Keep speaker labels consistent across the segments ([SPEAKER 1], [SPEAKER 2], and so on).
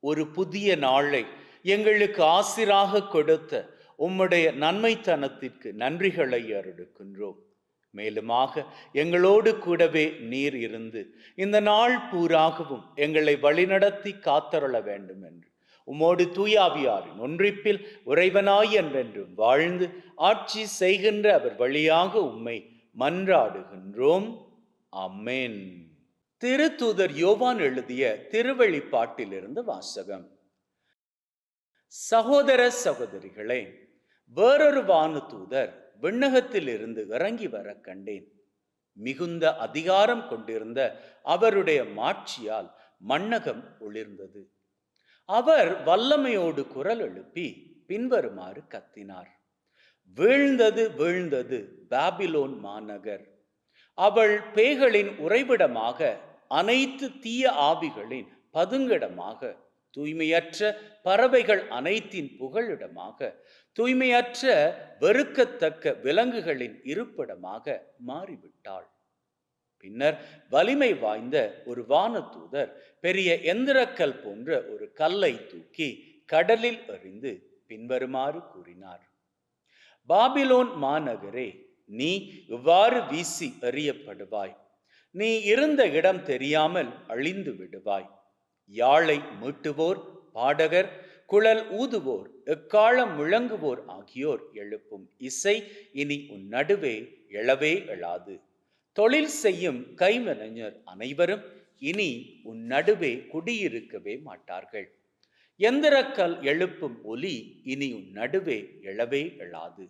[SPEAKER 1] ஒரு புதிய நாளை எங்களுக்கு ஆசிராக கொடுத்த உம்முடைய நன்மைத்தனத்திற்கு நன்றிகளை அருடுக்கின்றோம். மேலுமாக எங்களோடு கூடவே நீர் இருந்து இந்த நாள் பூராகவும் எங்களை வழிநடத்தி காத்தருள வேண்டும் என்று உம்மோடு தூயாவியாரின் ஒன்றிப்பில் உறைவனாய் என்றென்றும் வாழ்ந்து ஆட்சி செய்கின்ற அவர் வழியாக உம்மை மன்றாடுகின்றோம். அம்மேன். திருத்தூதர் யோவான் எழுதிய திருவழிப்பாட்டிலிருந்து வாசகம். சகோதர சகோதரிகளே வேறொரு வானு தூதர் விண்ணகத்திலிருந்து இறங்கி வர கண்டேன். மிகுந்த அதிகாரம் கொண்டிருந்த அவருடைய மாட்சியால் மண்ணகம் ஒளிர்ந்தது. அவர் வல்லமையோடு குரல் எழுப்பி பின்வருமாறு கத்தினார். வீழ்ந்தது வீழ்ந்தது பாபிலோன் மாநகர். அவள் பேய்களின் உறைவிடமாக அனைத்து தீய ஆவிகளின் பதுங்கிடமாக தூய்மையற்ற பறவைகள் அனைத்தின் புகழிடமாக தூய்மையற்ற வெறுக்கத்தக்க விலங்குகளின் இருப்பிடமாக மாறிவிட்டாள். பின்னர் வலிமை வாய்ந்த ஒரு வானதூதர் பெரிய எந்திரக்கல் போன்ற ஒரு கல்லை தூக்கி கடலில் எறிந்து பின்வருமாறு கூறினார். பாபிலோன் மாநகரே நீ இவ்வாறு வீசி எறியப்படுவாய். நீ இருந்த இடம் தெரியாமல் அழிந்து விடுவாய். யாழை மீட்டுவோர் பாடகர் குழல் ஊதுவோர் எக்காலம் முழங்குவோர் ஆகியோர் எழுப்பும் இசை இனி உன் நடுவே எழவே எழாது. தொழில் செய்யும் கைவினைஞர் அனைவரும் இனி உன் நடுவே குடியிருக்கவே மாட்டார்கள். எந்திரக்கல் எழுப்பும் ஒலி இனி உன் நடுவே எழவே எழாது.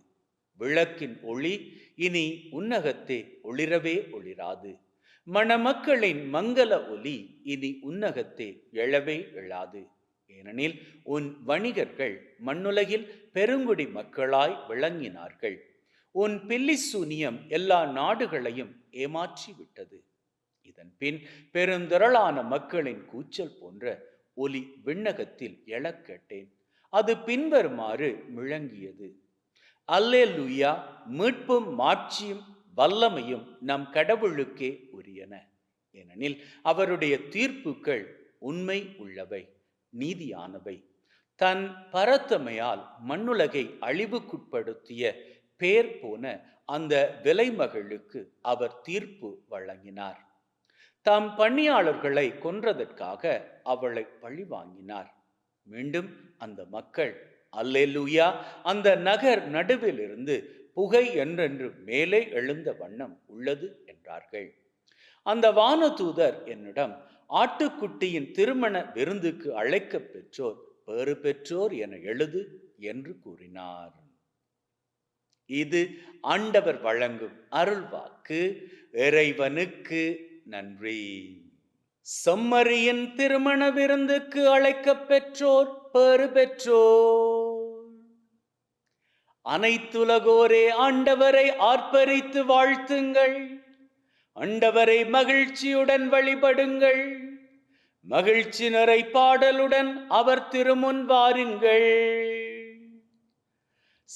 [SPEAKER 1] விளக்கின் ஒளி இனி உன்னகத்தே ஒளிரவே ஒளிராது. மணமக்களின் மங்கள ஒலி இனி உன்னகத்தே எழவே எழாது. ஏனெனில் உன் வணிகர்கள் மண்ணுலகில் பெருங்குடி மக்களாய் விளங்கினார்கள். உன் பில்லிசூனியம் எல்லா நாடுகளையும் ஏமாற்றி விட்டது இதன் பின் பெருந்திரளான மக்களின் கூச்சல் போன்ற ஒலி விண்ணகத்தில் எழக்கேட்டேன் அது பின்வருமாறு முழங்கியது. அல்லேலூயா மீட்பும் மாட்சியும் வல்லமையும் நம் கடவுளுக்கே உரியன. ஏனெனில் அவருடைய தீர்ப்புகள் உண்மை உள்ளவை நீதியானவை. தன் பரத்தமையால் மண்ணுலகை அழிவுக்குட்படுத்திய பேர் போன அந்த விலைமகளுக்கு அவர் தீர்ப்பு வழங்கினார். தம் பணியாளர்களை கொன்றதற்காக அவளை பழிவாங்கினார். மீண்டும் அந்த மக்கள் அல்லேலூயா! அந்த நகர் நடுவிலிருந்து புகை என்றென்று மேலே எழுந்த வண்ணம் உள்ளது என்றார்கள். அந்த வானதூதர் என்னிடம் ஆட்டுக்குட்டியின் திருமண விருந்துக்கு அழைக்க பெற்றோர் பேறு பெற்றோர் என எழுது என்று கூறினார். இது ஆண்டவர் வழங்கும் அருள்வாக்கு. இறைவனுக்கு நன்றி. செம்மறியின் திருமண விருந்துக்கு அழைக்க பெற்றோர் பேறு பெற்றோர். அனைத்துலகோரே ஆண்டவரை ஆர்ப்பரித்து வாழ்த்துங்கள். ஆண்டவரை மகிழ்ச்சியுடன் வழிபடுங்கள். மகிழ்ச்சி நிறை பாடலுடன் அவர் திருமுன் வாருங்கள்.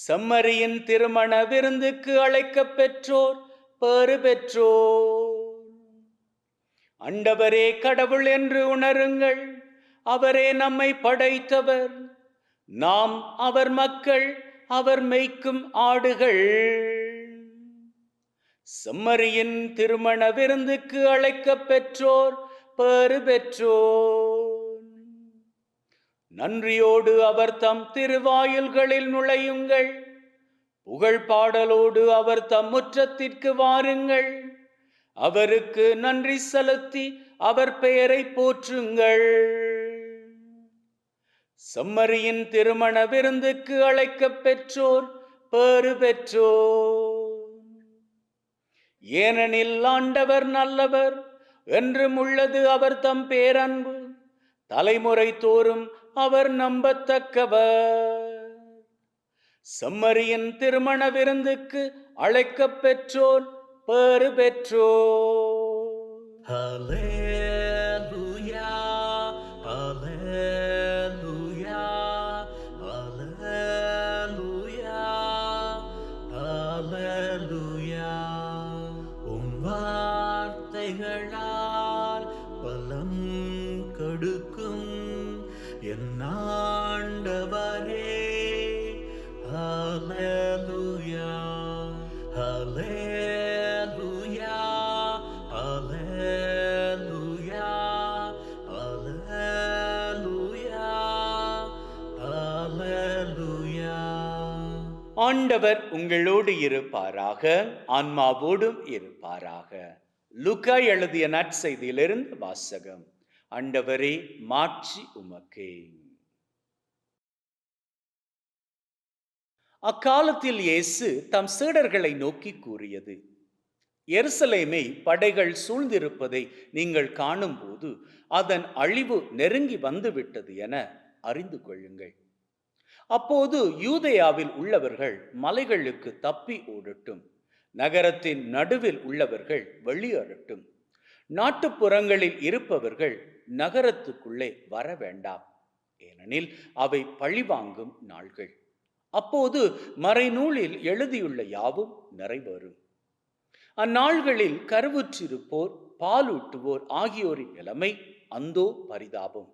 [SPEAKER 1] செம்மறியின் திருமண விருந்துக்கு அழைக்கப் பெற்றோர் பேறு பெற்றோர். அண்டவரே கடவுள் என்று உணருங்கள். அவரே நம்மை படைத்தவர். நாம் அவர் மக்கள் அவர் மேய்க்கும் ஆடுகள். செம்மறியின் திருமண விருந்துக்கு அழைக்கப் பெற்றோர் பேறு பெற்றோர் நன்றியோடு அவர் தம் திருவாயில்களில் நுழையுங்கள். புகழ் பாடலோடு அவர் தம் முற்றத்திற்கு வாருங்கள். அவருக்கு நன்றி செலுத்தி அவர் பெயரை போற்றுங்கள். செம்மறியின் திருமண விருந்துக்கு அழைக்கப் பெற்றோர் பேறு பெற்றோர். ஏனெனில் ஆண்டவர் நல்லவர் என்றும் உள்ளது அவர் தம் பேரன்பு. தலைமுறை தோறும் அவர் நம்பத்தக்கவர். செம்மறியின் திருமண விருந்துக்கு அழைக்கப் பெற்றோர் பேறு பெற்றோர்.
[SPEAKER 2] ஆண்டவர்
[SPEAKER 1] உங்களோடு இருப்பாராக ஆன்மாவோடும் இருப்பாராக. லுக்கா எழுதிய நற்செய்தியிலிருந்து வாசகம். ஆண்டவரே மாட்சி உமக்கே. அக்காலத்தில் இயேசு தம் சீடர்களை நோக்கி கூறியது எருசலேமை படைகள் சூழ்ந்திருப்பதை நீங்கள் காணும்போது அதன் அழிவு நெருங்கி வந்துவிட்டது என அறிந்து கொள்ளுங்கள். அப்போது யூதயாவில் உள்ளவர்கள் மலைகளுக்கு தப்பி ஓடட்டும். நகரத்தின் நடுவில் உள்ளவர்கள் வெளியேறட்டும் நாட்டுப்புறங்களில் இருப்பவர்கள் நகரத்துக்குள்ளே வர வேண்டாம். ஏனெனில் அவை பழிவாங்கும் நாள்கள். அப்போது மறைநூலில் எழுதியுள்ள யாவும் நிறைவேறும். அந்நாள்களில் கருவுற்றிருப்போர் பாலூட்டுவோர் ஆகியோரின் நிலைமை அந்தோ பரிதாபம்.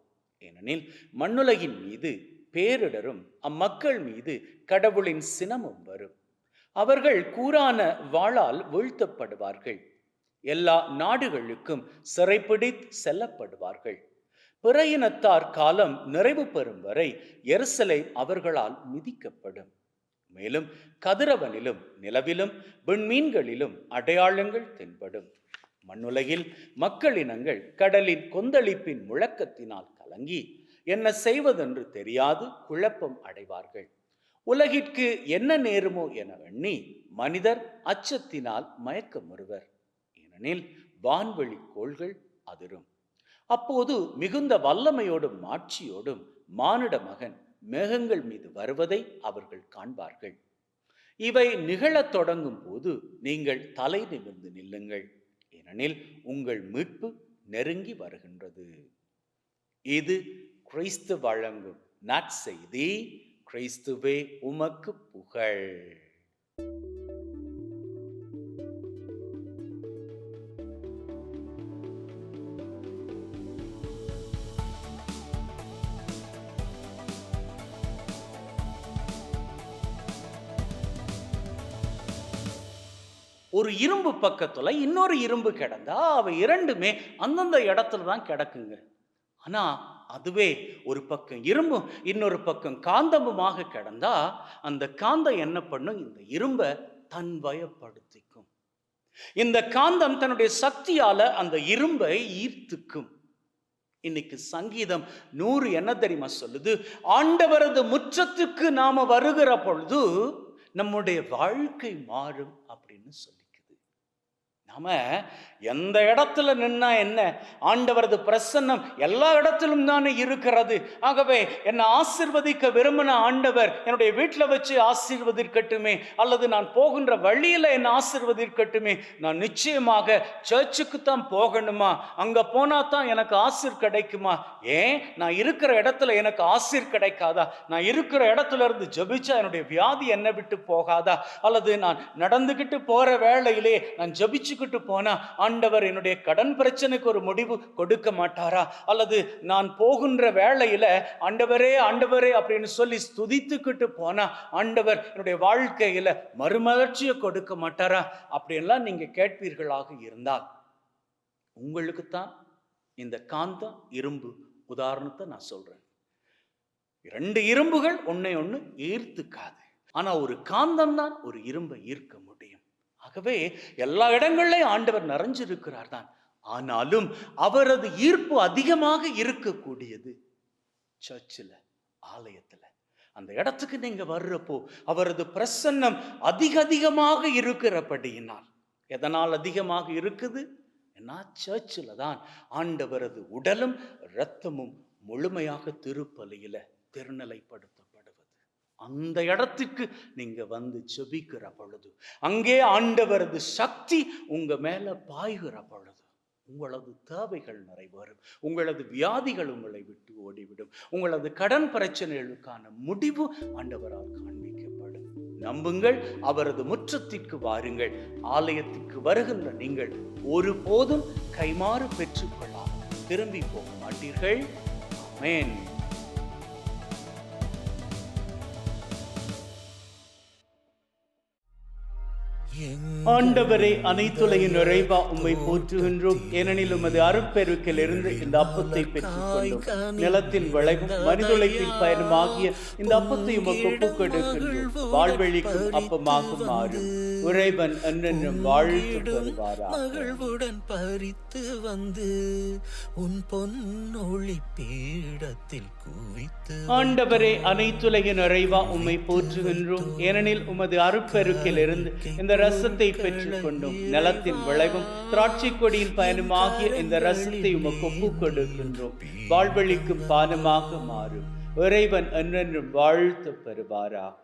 [SPEAKER 1] ஏனெனில் மண்ணுலகின் மீது பேரிடரும் அம்மக்கள் மீது கடவுளின் சினமும் வரும். அவர்கள் கூரான வாளால் வீழ்த்தப்படுவார்கள். எல்லா நாடுகளுக்கும் சிறைப்பிடித்து செல்லப்படுவார்கள். பிற இனத்தார் காலம் நிறைவு பெறும் வரை எரிசலை அவர்களால் மிதிக்கப்படும். மேலும் கதிரவனிலும் நிலவிலும் விண்மீன்களிலும் அடையாளங்கள் தென்படும். மண்ணுலகில் மக்களினங்கள் கடலின் கொந்தளிப்பின் முழக்கத்தினால் கலங்கி என்ன செய்வதென்று தெரியாது குழப்பம் அடைவார்கள். உலகிற்கு என்ன நேருமோ என எண்ணி மனிதர் அச்சத்தினால் மயக்கமுறுவர் ஏனெனில் வான்வெளி கோள்கள் அதிரும். அப்போது மிகுந்த வல்லமையோடும் மாட்சியோடும் மானிட மகன் மேகங்கள் மீது வருவதை அவர்கள் காண்பார்கள். இவை நிகழத் தொடங்கும் போது நீங்கள் தலை நிமிர்ந்து நில்லுங்கள். ஏனெனில் உங்கள் மீட்பு நெருங்கி வருகின்றது. இது கிறிஸ்து வழங்கும் நற்செய்தி கிறிஸ்துவே உமக்கு புகழ். ஒரு இரும்பு பக்கத்துல இன்னொரு இரும்பு கிடந்தா அவை இரண்டுமே அந்தந்த இடத்துல தான் கிடக்குங்க. ஆனா அதுவே ஒரு பக்கம் இரும்பும் இன்னொரு பக்கம் காந்தமுமாக கிடந்தா அந்த காந்தம் என்ன பண்ணும்? இந்த இரும்பை தன் வயப்படுத்திக்கும். இந்த காந்தம் தன்னுடைய சக்தியால அந்த இரும்பை ஈர்த்துக்கும். இன்னைக்கு சங்கீதம் நூறு என்ன தெரியுமா சொல்லுது? ஆண்டவரது முற்றத்துக்கு நாம வருகிற பொழுது நம்முடைய வாழ்க்கை மாறும் அப்படின்னு சொல்லு நாம எந்த இடத்துல நின்னா என்ன? ஆண்டவரது பிரசன்னம் எல்லா இடத்திலும் தானே இருக்கிறது. ஆகவே என்னை ஆசிர்வதிக்க விரும்பின ஆண்டவர் என்னுடைய வீட்டில் வச்சு ஆசீர்வதிக்கட்டுமே அல்லது நான் போகின்ற வழியில் என்னை ஆசிர்வதிக்கட்டுமே நான் நிச்சயமாக சர்ச்சுக்கு தான் போகணுமா? அங்கே போனால் தான் எனக்கு ஆசிர் கிடைக்குமா? ஏன்? நான் இருக்கிற இடத்துல எனக்கு ஆசிர் கிடைக்காதா? நான் இருக்கிற இடத்துல இருந்து ஜபிச்சா என்னுடைய வியாதி என்னை விட்டு போகாதா? அல்லது நான் நடந்துக்கிட்டு போகிற வேளையிலே நான் ஜபிச்சு ஜபிச்சுக்கிட்டு போனா ஆண்டவர் என்னுடைய கடன் பிரச்சனைக்கு ஒரு முடிவு கொடுக்க மாட்டாரா? அல்லது நான் போகின்ற வேளையில ஆண்டவரே ஆண்டவரே அப்படின்னு சொல்லி ஸ்துதித்துக்கிட்டு போனா ஆண்டவர் என்னுடைய வாழ்க்கையில மறுமலர்ச்சியை கொடுக்க மாட்டாரா? அப்படின்லாம் நீங்க கேட்பீர்களாக இருந்தால் உங்களுக்கு தான் இந்த காந்தம் இரும்பு உதாரணத்தை நான் சொல்றேன். இரண்டு இரும்புகள் ஒன்னை ஒன்று ஈர்த்துக்காது. ஆனா ஒரு காந்தம் தான் ஒரு இரும்பை ஈர்க்க முடியும். ஆகவே எல்லா இடங்கள்லையும் ஆண்டவர் நிறைஞ்சிருக்கிறார் தான் ஆனாலும் அவரது ஈர்ப்பு அதிகமாக இருக்கக்கூடியது சர்ச்சில் ஆலயத்தில். அந்த இடத்துக்கு நீங்க வர்றப்போ அவரது பிரசன்னம் அதிக அதிகமாக இருக்கிறபடியினால். எதனால் அதிகமாக இருக்குது? ஏன்னா சர்ச்சில் தான் ஆண்டவரது உடலும் இரத்தமும் முழுமையாக திருப்பலியில திருநிலைப்படுத்தப்படுவது அந்த இடத்துக்கு நீங்க வந்து செபிக்கிற பொழுது அங்கே ஆண்டவரது சக்தி உங்க மேல பாய்கிற பொழுது உங்களது தேவைகள் நிறைவேறும் உங்களது வியாதிகள் உங்களை விட்டு ஓடிவிடும் உங்களது கடன் பிரச்சனைகளுக்கான முடிவு ஆண்டவரால் காண்பிக்கப்படும். நம்புங்கள் அவரது முற்றத்திற்கு வாருங்கள் ஆலயத்திற்கு வருகின்ற நீங்கள் ஒருபோதும் கைமாறு பெற்றுக்கொள்ளாமல் திரும்பி போக மாட்டீர்கள். மேன் ஆண்டவரே அனைத்துலையும் நிறைவா உம்மை போற்றுகின்றோம். ஏனெனில் உமது அறுப்பெருக்கில் இருந்து இந்த அப்பத்தை பெற்றுக்கொண்டோம். நிலத்தின் விளைவும் மனிதுழைப்பின் பயனுமாகிய இந்த அப்பத்தை உமக்கு ஒப்புக்கொடுக்கின்றோம். வாழ்வெளிக்கும் அப்பமாக மாறும் உறைவன் என்றென்றும் வாழ்த்து
[SPEAKER 3] மகிழ்வுடன் பறித்து வந்து உன் பொன்னொளி பீடத்தில் குவித்து
[SPEAKER 1] ஆண்டவரே அனைத்துலகின் நிறைவா உம்மை போற்றுகின்றோம். ஏனெனில் உமது அருட்பெருக்கில் இருந்து இந்த ரசத்தை பெற்றுக்கொண்டோம். நிலத்தின் விளைவும் திராட்சை கொடியின் பயனுமாகிய இந்த ரசத்தை உமக்கு ஒப்புக் கொடுக்கின்றோம். வாழ்வழிக்கும் பானமாக மாறும் இறைவன் என்றென்றும் வாழ்த்து பெறுவாராக.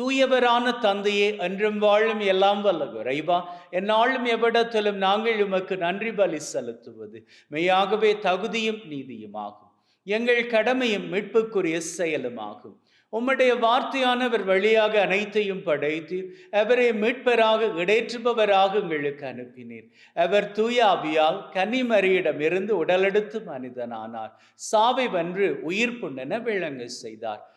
[SPEAKER 1] தூயவரான தந்தையே என்றும் வாழும் எல்லாம் வல்ல இறைவா. என்னாலும் எவ்விடத்திலும் நாங்கள் உமக்கு நன்றி பலி செலுத்துவது. மெய்யாகவே தகுதியும் நீதியுமாகும். எங்கள் கடமையும் மீட்புக்குரிய செயலுமாகும். உம்முடைய வார்த்தையானவர் வழியாக அனைத்தையும் படைத்து அவரை மீட்பராக இடைற்றுபவராக எங்களுக்கு அனுப்பினீர். அவர் தூய ஆவியால் கன்னிமரியிடமிருந்து உடலெடுத்து மனிதனானார். சாவை வென்று உயிர் புண்ணென விளங்கு செய்தார்.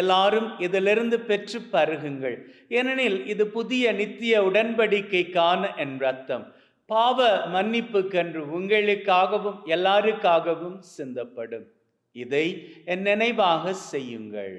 [SPEAKER 1] எல்லாரும் இதிலிருந்து பெற்று பருகுங்கள். ஏனெனில் இது புதிய நித்திய உடன்படிக்கைக்கான என் ரத்தம். பாவ மன்னிப்புக்கென்று உங்களுக்காகவும் எல்லாருக்காகவும் சிந்தப்படும். இதை என் நினைவாக செய்யுங்கள்.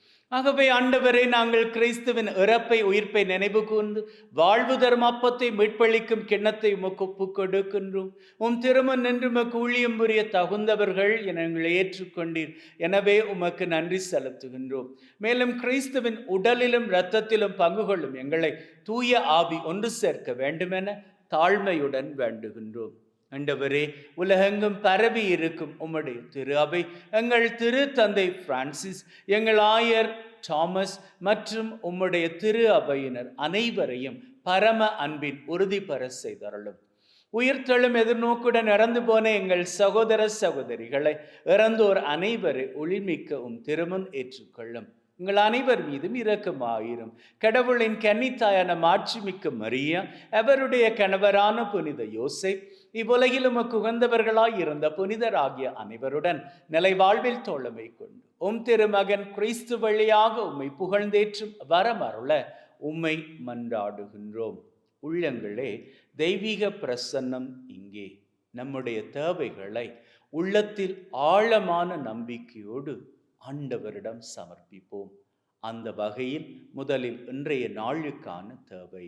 [SPEAKER 1] ஆகவே ஆண்டவரே நாங்கள் கிறிஸ்துவின் இறப்பை உயிர்ப்பை நினைவு கூர்ந்து வாழ்வு தரும் அப்பத்தை மீட்பளிக்கும் கிண்ணத்தை உமக்கு ஒப்புக் கொடுக்கின்றோம். உம் திருமன் நின்று உமக்கு ஊழியம் புரிய தகுந்தவர்கள் என எங்களை ஏற்றுக்கொண்டீர். எனவே உமக்கு நன்றி செலுத்துகின்றோம். மேலும் கிறிஸ்துவின் உடலிலும் இரத்தத்திலும் பங்கு கொள்ளும் எங்களை தூய ஆவி ஒன்று சேர்க்க வேண்டுமென தாழ்மையுடன் வேண்டுகின்றோம். ஆண்டவரே உலகெங்கும் பரவி இருக்கும் உம்முடைய திரு அவை எங்கள் திரு தந்தை பிரான்சிஸ் எங்கள் ஆயர் தாமஸ் மற்றும் உம்முடைய திரு அவையினர் அனைவரையும் பரம அன்பின் உறுதிபெற செய்தருளும். உயிர்த்தெழும் எதிர்நோக்குடன் இறந்து போன எங்கள் சகோதர சகோதரிகளை இறந்தோர் அனைவரை ஒளிமிக்க உம் திருமன் ஏற்றுக்கொள்ளும். உங்கள் அனைவர் மீதும் இரக்கமாயிரும். கடவுளின் கன்னித்தாயான மாட்சிமிக்க மரியா அவருடைய கணவரான புனித யோசை இவ்வுலகில் உமக்கு உகந்தவர்களாய் இருந்த புனிதராகிய அனைவருடன் நிலை வாழ்வில் தோழமை கொண்டு உம் திருமகன் கிறிஸ்து வழியாக உம்மை புகழ்ந்தேற்றும் வரமருள உம்மை மன்றாடுகின்றோம். உள்ளங்களே தெய்வீக பிரசன்னம் இங்கே. நம்முடைய தேவைகளை உள்ளத்தில் ஆழமான நம்பிக்கையோடு ஆண்டவரிடம் சமர்ப்பிப்போம். அந்த வகையில் முதலில் இன்றைய நாளுக்கான தேவை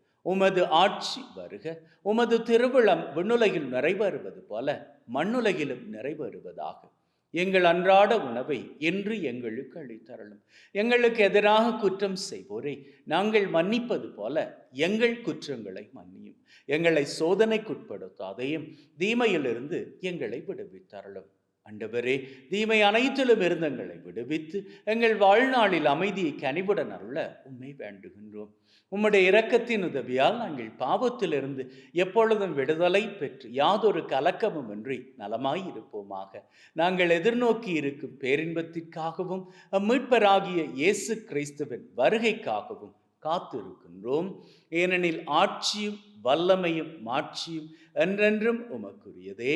[SPEAKER 1] உமது ஆட்சி வருக. உமது திருவிழம் விண்ணுலகில் நிறைவேறுவது போல மண்ணுலகிலும் நிறைவேறுவதாக. எங்கள் அன்றாட உணவை என்று எங்களுக்கு அளித்தரலும் எங்களுக்கு எதிராக குற்றம் செய்வோரை. நாங்கள் மன்னிப்பது போல எங்கள் குற்றங்களை மன்னியும். எங்களை சோதனைக்குட்படுத்தாதையும் தீமையிலிருந்து எங்களை விடுவித்தரலும் அண்டவரே தீமை அனைத்திலும் இருந்தங்களை விடுவித்து எங்கள் வாழ்நாளில் அமைதியை கனிவுடன் அருள உண்மை வேண்டுகின்றோம். உம்முடைய இரக்கத்தின் உதவியால் நாங்கள் பாவத்திலிருந்து எப்பொழுதும் விடுதலை பெற்று யாதொரு கலக்கமும் இன்றி நலமாய் இருப்போமாக. நாங்கள் எதிர்நோக்கி இருக்கும் பேரின்பத்திற்காகவும் அம்மீட்பராகிய இயேசு கிறிஸ்துவின் வருகைக்காகவும் காத்திருக்கின்றோம். ஏனெனில் ஆட்சியும் வல்லமையும் மாட்சியும் என்றென்றும் உமக்குரியதே.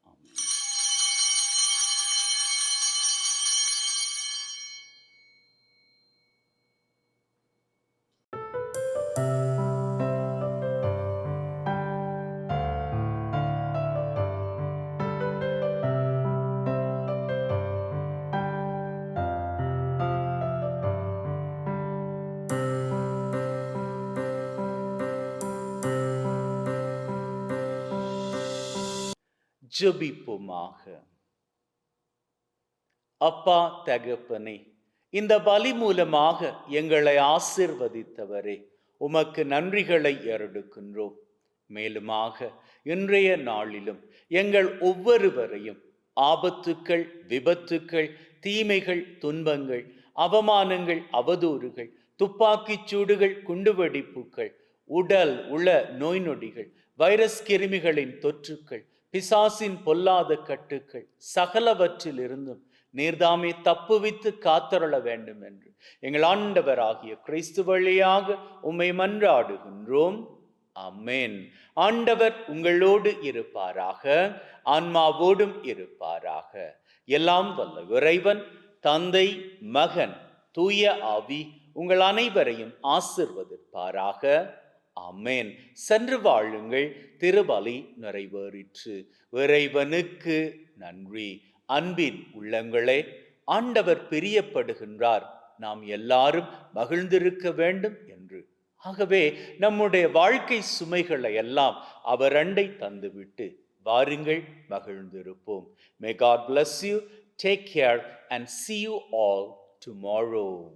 [SPEAKER 1] ஜெபிப்போமாக. அப்பா தகப்பனே இந்த பலி மூலமாக எங்களை ஆசிர்வதித்தவரே உமக்கு நன்றிகளை எருடுக்கின்றோம் மேலுமாக இன்றைய நாளிலும் எங்கள் ஒவ்வொருவரையும் ஆபத்துக்கள் விபத்துக்கள் தீமைகள் துன்பங்கள் அவமானங்கள் அவதூறுகள் துப்பாக்கிச் சூடுகள் குண்டுவெடிப்புகள் உடல் உள நோய் நொடிகள் வைரஸ் கிருமிகளின் தொற்றுக்கள் பிசாசின் பொல்லாத கட்டுக்கள் சகலவற்றிலிருந்தும் நீர்தாமே தப்புவித்து காத்தருள வேண்டும் என்று எங்கள் ஆண்டவராகிய கிறிஸ்து வழியாக உம்மை மன்றாடுகின்றோம். அம்மேன் ஆண்டவர் உங்களோடு இருப்பாராக ஆன்மாவோடும் இருப்பாராக. எல்லாம் வல்ல இறைவன் தந்தை மகன் தூய ஆவி உங்கள் அனைவரையும் ஆசிர்வதிப்பாராக. ஆமென். சென்று வாழுங்கள் திருபலி நிறைவேறிற்று. இறைவனுக்கு நன்றி. அன்பின் உள்ளங்களே ஆண்டவர் பிரியப்படுகின்றார். நாம் எல்லாரும் மகிழ்ந்திருக்க வேண்டும் என்று. ஆகவே நம்முடைய வாழ்க்கை சுமைகளை எல்லாம் அவர் அண்டை தந்துவிட்டு வாருங்கள் மகிழ்ந்திருப்போம். May God bless you take care and see you all tomorrow